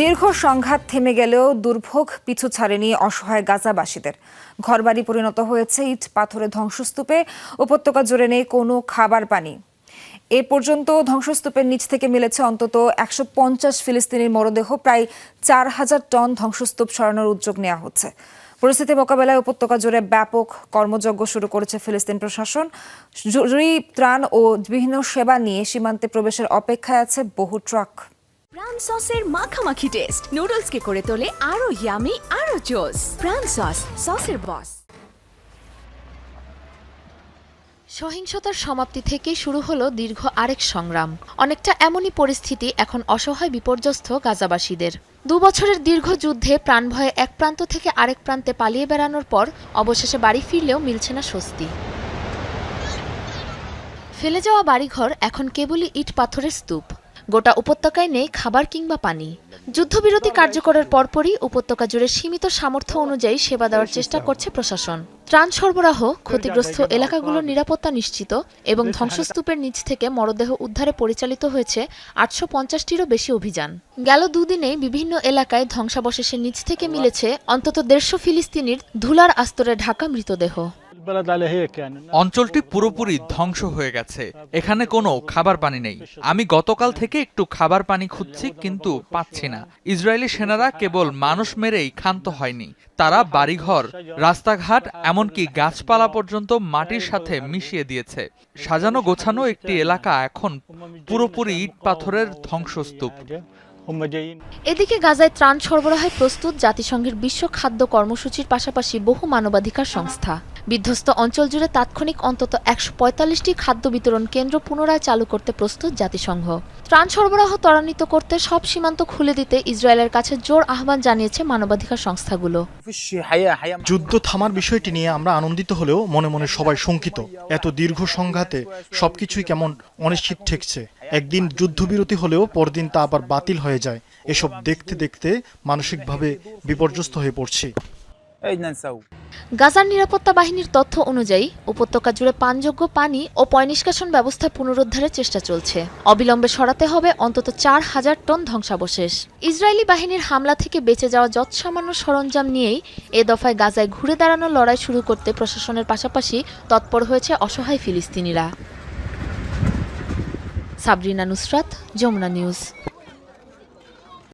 দীর্ঘ সংঘাত থেমে গেলেও দুর্ভোগ পিছু ছাড়েনি অসহায় গাজাবাসীদের। ঘরবাড়ি পরিণত হয়েছে ইট পাথরে ধ্বংসস্তূপে, উপত্যকা জুড়ে নেই কোনো খাবার পানি। এ পর্যন্ত ধ্বংসস্তূপের নিচ থেকে মিলেছে অন্তত একশো পঞ্চাশ ফিলিস্তিনির মরদেহ, প্রায় চার হাজার টন ধ্বংসস্তূপ সরানোর উদ্যোগ নেওয়া হচ্ছে। পরিস্থিতি মোকাবেলায় উপত্যকা জুড়ে ব্যাপক কর্মযজ্ঞ শুরু করেছে ফিলিস্তিন প্রশাসন। জরুরি ত্রাণ ও বিভিন্ন সেবা নিয়ে সীমান্তে প্রবেশের অপেক্ষায় আছে বহু ট্রাক। প্রাণ সসের মাখামাখি টেস্ট নুডলসকে করে তোলে আরও ইয়ামি আরও জোস প্রাণ সস সসের বস সহিংসতার সমাপ্তি থেকেই শুরু হলো দীর্ঘ আরেক সংগ্রাম। অনেকটা এমনই পরিস্থিতি এখন অসহায় বিপর্যস্ত গাজাবাসীদের। দু বছরের দীর্ঘ যুদ্ধে প্রাণভয়ে এক প্রান্ত থেকে আরেক প্রান্তে পালিয়ে বেড়ানোর পর অবশেষে বাড়ি ফিরলেও মিলছে না স্বস্তি। ফেলে যাওয়া বাড়িঘর এখন কেবলই ইট পাথরের স্তূপ। গোটা উপত্যকায় নেই খাবার কিংবা পানি। যুদ্ধবিরতি কার্যকরের পরপরই উপত্যকা জুড়ে সীমিত সামর্থ্য অনুযায়ী সেবা দেওয়ার চেষ্টা করছে প্রশাসন। ত্রাণ সরবরাহ ক্ষতিগ্রস্ত এলাকাগুলোর নিরাপত্তা নিশ্চিত এবং ধ্বংসস্তূপের নিচ থেকে মরদেহ উদ্ধারে পরিচালিত হয়েছে আটশো পঞ্চাশটিরও বেশি অভিযান। গেল দুদিনে বিভিন্ন এলাকায় ধ্বংসাবশেষের নিচ থেকে মিলেছে অন্তত দেড়শো ফিলিস্তিনির ধুলার আস্তরে ঢাকা মৃতদেহ। অঞ্চলটি পুরোপুরি ধ্বংস হয়ে গেছে। এখানে কোনো খাবার পানি নেই। আমি গতকাল থেকে একটু খাবার পানি খুঁজছি কিন্তু পাচ্ছি না। ইসরায়েলি সেনারা কেবল মানুষ মেরেই ক্ষান্ত হয়নি। তারা বাড়িঘর রাস্তাঘাট এমনকি গাছপালা পর্যন্ত মাটির সাথে মিশিয়ে দিয়েছে। সাজানো গোছানো একটি এলাকা এখন পুরোপুরি ইট পাথরের ধ্বংসস্তূপ। এদিকে গাজায় ত্রাণ সরবরাহে প্রস্তুত জাতিসংঘের বিশ্ব খাদ্য কর্মসূচির পাশাপাশি বহু মানবাধিকার সংস্থা। বিধ্বস্ত অঞ্চল জুড়ে তাৎক্ষণিক অন্তত একশো পঁয়তাল্লিশটি খাদ্য বিতরণ কেন্দ্র পুনরায় চালু করতে প্রস্তুত জাতিসংঘ। ত্রাণ সরবরাহ ত্বরান্বিত করতে সব সীমান্ত খুলে দিতে ইসরায়েলের কাছে জোর আহ্বান জানিয়েছে মানবাধিকার সংস্থাগুলো। যুদ্ধ থামার বিষয়টি নিয়ে আমরা আনন্দিত হলেও মনে মনে সবাই শঙ্কিত। এত দীর্ঘ সংঘাতে সবকিছুই কেমন অনিশ্চিত ঠেকছে। একদিন যুদ্ধবিরতি হলেও পরদিন তা আবার বাতিল হয়ে যায়। এসব দেখতে দেখতে মানসিকভাবে বিপর্যস্ত হয়ে পড়ছি। গাজার নিরাপত্তা বাহিনীর তথ্য অনুযায়ী, উপত্যকা জুড়ে পানযোগ্য পানি ও পয়নিষ্কাশন ব্যবস্থা পুনরুদ্ধারের চেষ্টা চলছে। অবিলম্বে সরাতে হবে অন্তত চার হাজার টন ধ্বংসাবশেষ। ইসরায়েলি বাহিনীর হামলা থেকে বেঁচে যাওয়া যৎসামান্য সরঞ্জাম নিয়েই এ দফায় গাজায় ঘুরে দাঁড়ানোর লড়াই শুরু করতে প্রশাসনের পাশাপাশি তৎপর হয়েছে অসহায় ফিলিস্তিনিরা। সাবরিনা নুসরাত, যমুনা নিউজ।